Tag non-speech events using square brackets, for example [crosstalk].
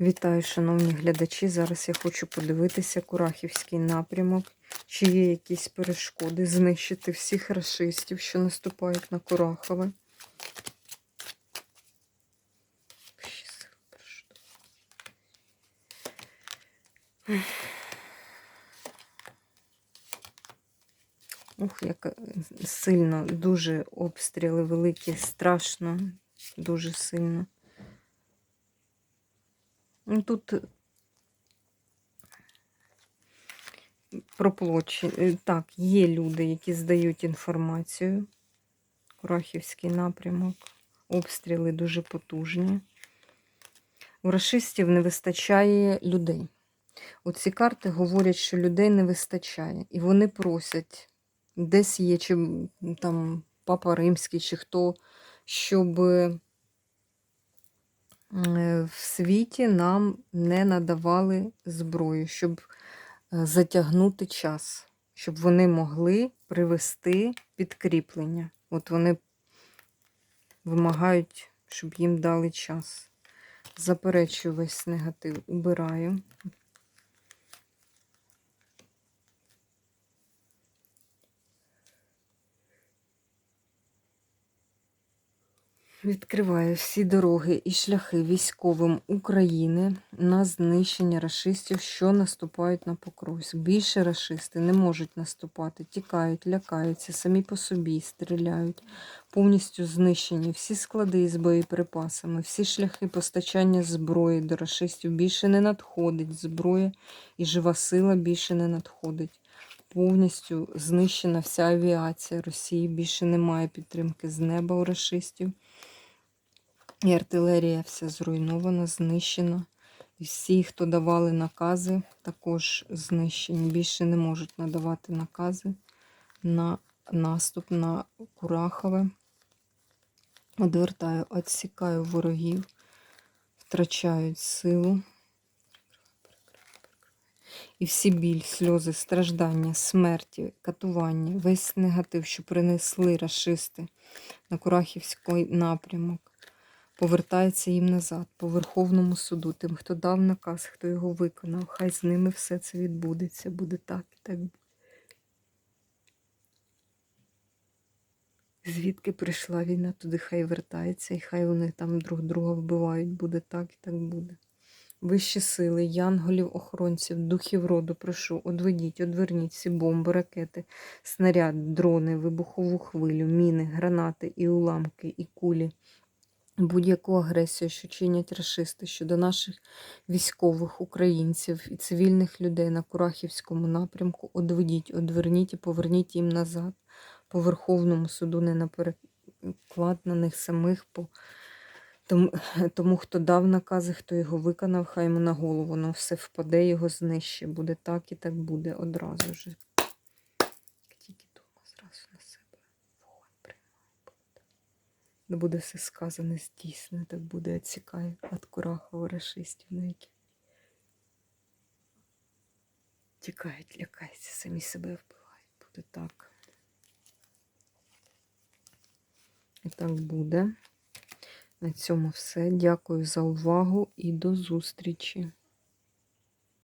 Вітаю, шановні глядачі. Зараз я хочу подивитися Курахівський напрямок, чи є якісь перешкоди, знищити всіх расистів, що наступають на Курахове. Ух, як сильно, дуже обстріли великі, страшно, дуже сильно. Ну, Тут про площі. Е, Так, є люди, які здають інформацію. Курахівський напрямок. Обстріли дуже потужні. У рашистів не вистачає людей. Оці карти говорять, що людей не вистачає. І вони просять, десь є, чи там Папа Римський, чи хто, щоб в світі нам не надавали зброю, щоб е, затягнути час, щоб вони могли привести підкріплення. От вони вимагають, щоб їм дали час. Заперечую весь негатив, убираю. Відкриваю всі дороги і шляхи військовим України на знищення рашистів, що наступають на Покровськ. Більше рашисти не можуть наступати, тікають, лякаються, самі по собі стріляють. Повністю знищені всі склади із боєприпасами, всі шляхи постачання зброї до рашистів більше не надходить. Зброя і жива сила більше не надходить. Повністю знищена вся авіація Росії. Більше немає підтримки з неба у рашистів. І артилерія вся зруйнована, знищена. І всі, хто давали накази, також знищені. Більше не можуть надавати накази на наступ на Курахове. Одвертаю, відсікаю ворогів, втрачають силу. І всі біль, сльози, страждання, смерті, катування, весь негатив, що принесли рашисти на Курахівський напрямок, повертається їм назад, по Верховному суду, тим, хто дав наказ, хто його виконав. Хай з ними все це відбудеться, буде так і так буде. Звідки прийшла війна, туди хай вертається, і хай вони там друг друга вбивають, буде так і так буде. Вищі сили, янголів, охоронців, духів роду, прошу, одведіть, одверніть всі бомби, ракети, снаряд, дрони, вибухову хвилю, міни, гранати і уламки, і кулі. Будь-яку агресію, що чинять рашисти щодо наших військових, українців і цивільних людей на Курахівському напрямку, одведіть, одверніть і поверніть їм назад. По Верховному суду не напереклад на них самих. по тому, [clears throat] тому хто дав накази, хто його виконав, хай йому на голову воно все впаде, його знищить. Буде так і так буде одразу ж. Як Тільки дома зразу на себе вогонь приймає. буде. Не буде все сказане, здійснено, так буде відсікає від Курахова рашистів, на які тікають, лякаються, самі себе вбивають. Буде так. І так буде. На цьому все. Дякую за увагу і до зустрічі!